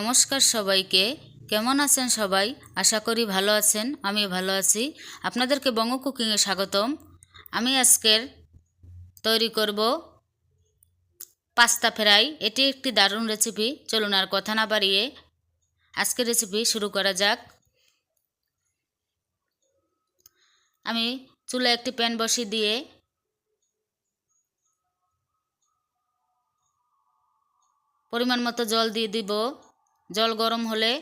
নমস্কার সবাইকে। কেমন আছেন সবাই? আশা করি ভালো আছেন, আমি ভালো আছি। আপনাদেরকে বঙ্গ কুকিংয়ে স্বাগতম। আমি আজকের তৈরি করব পাস্তা ফ্রাই। এটি একটি দারুণ রেসিপি চলুন আর কথা না বাড়িয়ে আজকের রেসিপি শুরু করা যাক। আমি চুলে একটি প্যান বসিয়ে দিয়ে পরিমাণ মতো জল দিয়ে দিব। জল গরম হলে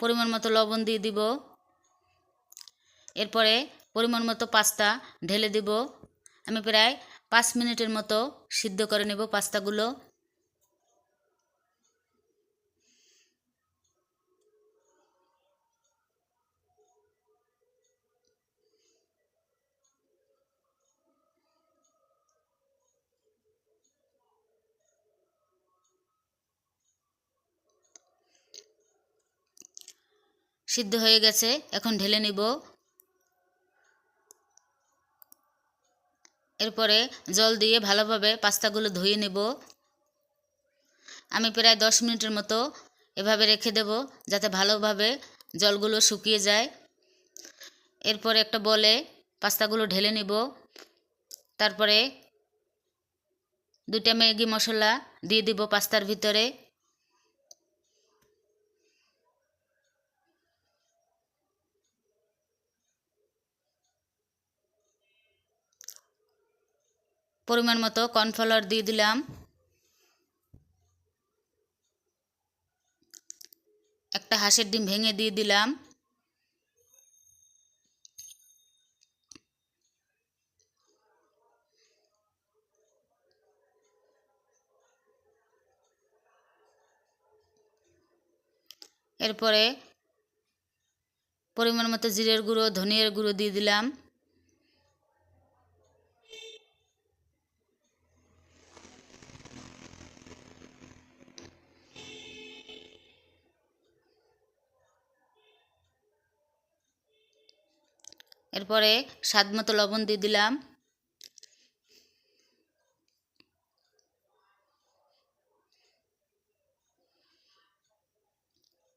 পরিমাণ মতো লবণ দিয়ে দিব। এরপরে পরিমাণ মতো পাস্তা ঢেলে দিব। আমি প্রায় পাঁচ মিনিটের মতো সিদ্ধ করে নেব পাস্তাগুলো। সিদ্ধ হয়ে গেছে, এখন ঢেলে নিব। এরপরে জল দিয়ে ভালোভাবে পাস্তাগুলো ধুয়ে নেব। আমি প্রায় দশ মিনিটের মতো এভাবে রেখে দেব, যাতে ভালোভাবে জলগুলো শুকিয়ে যায়। এরপরে একটা বলে পাস্তাগুলো ঢেলে নিব। তারপরে দুটা ম্যাগি মশলা দিয়ে দিব পাস্তার ভিতরে। পরিমাণ মতো কর্নফ্লাওয়ার দিয়ে দিলাম। একটা হাঁসের ডিম ভেঙে দিয়ে দিলাম। এরপরে পরিমাণ মতো জিরের গুঁড়ো, ধনিয়ার গুঁড়ো দিয়ে দিলাম। এরপরে স্বাদ মতো লবণ দিয়ে দিলাম।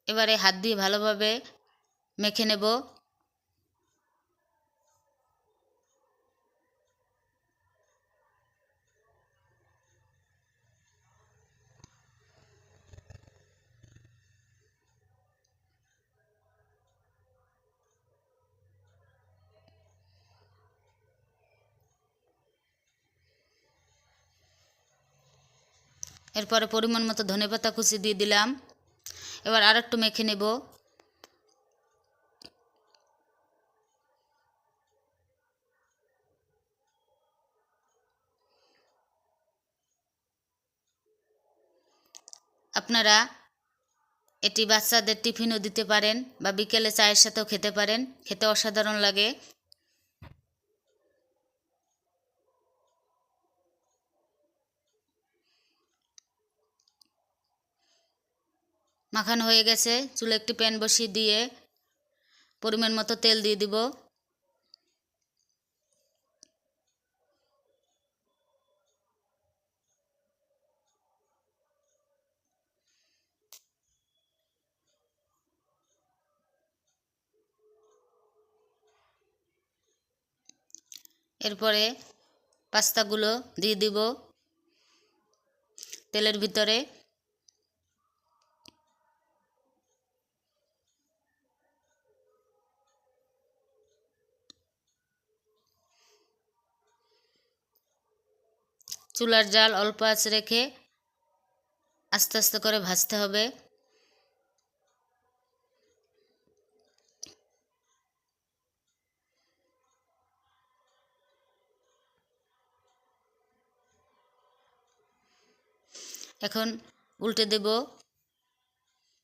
এবারে হাত দিয়ে ভালোভাবে মেখে নেব। এরপরে পরিমাণ মতো ধনেপাতা কুচি দিয়ে দিলাম। এবার আর একটু মেখে নেব। আপনারা এটি বাচ্চাদের টিফিনও দিতে পারেন বা বিকেলে চায়ের সাথেও খেতে পারেন। খেতে অসাধারণ লাগে। মাখানো হয়ে গেছে। চুলে একটি প্যান বসিয়ে দিয়ে পরিমাণ মতো তেল দিয়ে দিব। এরপরে পাস্তাগুলো দিয়ে দিব। তেলের ভিতরে চুলার জাল অল্প আঁচ রেখে আস্তে আস্তে করে ভাজতে হবে। এখন উল্টে দেব।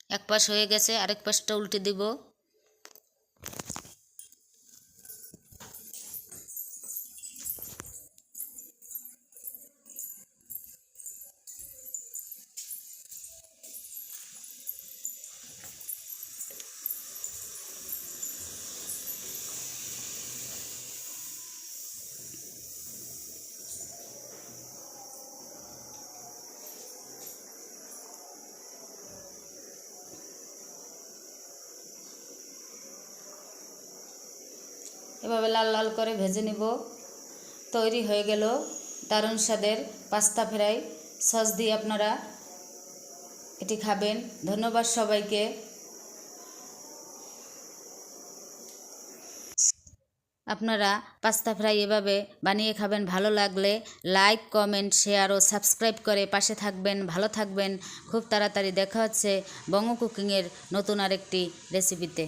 এক পাশ হয়ে গেছে, আরেক পাশটা উল্টে দেব। এভাবে লাল লাল করে ভেজে নিব। তৈরি হয়ে গেল দারুণ স্বাদের পাস্তা ফ্রাই। সস দিয়ে আপনারা এটি খাবেন। ধন্যবাদ সবাইকে। আপনারা পাস্তা ফ্রাই এভাবে বানিয়ে খাবেন। ভালো লাগলে লাইক, কমেন্ট, শেয়ার ও সাবস্ক্রাইব করে পাশে থাকবেন। ভালো থাকবেন। খুব তাড়াতাড়ি দেখা হচ্ছে বঙ্গ কুকিংয়ের নতুন আরেকটি রেসিপিতে।